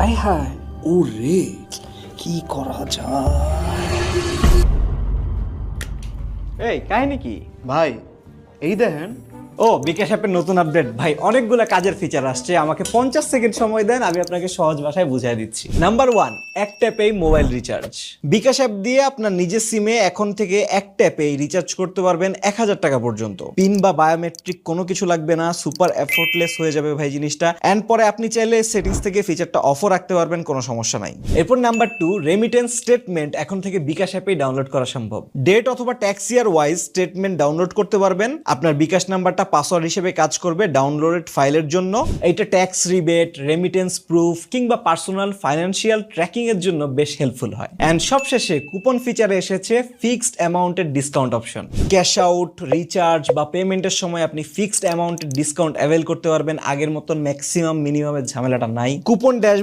আয় হায়। ও রে কি করা যায়? এই কাহিনী কি? ভাই এই দেখেন ও, বিকাশ অ্যাপের নতুন আপডেট। ভাই, অনেকগুলো কাজের ফিচার আসছে। আমাকে পঞ্চাশ সেকেন্ড সময় দেন, আমি আপনাকে সহজ ভাষায় বুঝিয়ে দিচ্ছি। নাম্বার ওয়ান এক ট্যাপেই মোবাইল রিচার্জ বিকাশ অ্যাপ দিয়ে আপনার নিজের সিমে এখন থেকে এক ট্যাপেই রিচার্জ করতে পারবেন এক হাজার টাকা পর্যন্ত। পিন বা বায়োমেট্রিক কোনো কিছু লাগবে না সুপার এফোর্টলেস হয়ে যাবে ভাই জিনিসটা। অ্যান্ড পরে আপনি চাইলে সেটিংস থেকে ফিচারটা অফও রাখতে পারবেন, কোনো সমস্যা নাই। এরপর নাম্বার টু রেমিটেন্স স্টেটমেন্ট এখন থেকে বিকাশ অ্যাপেই ডাউনলোড করা সম্ভব। ডেট অথবা tax year wise statement download করতে পারবেন। আপনার বিকাশ নাম্বারটা পাসওয়ার্ড হিসেবে কাজ করবে ডাউনলোডেড ফাইলের জন্য। এইটা ট্যাক্স রিবেট রেমিটেন্স প্রুফ কিংবা পার্সোনাল ফাইন্যান্সিয়াল ট্র্যাকিং এর জন্য বেশ হেল্পফুল হয়। অ্যান্ড সবশেষে কুপন ফিচারে এসেছে ফিক্সড অ্যামাউন্টের discount option cash out recharge বা পেমেন্টের সময় আপনি ফিক্সড অ্যামাউন্টের ডিসকাউন্ট অ্যাভেল করতে পারবেন। আগের মতন ম্যাক্সিমাম মিনিমামের ঝামেলাটা নাই। Coupon dash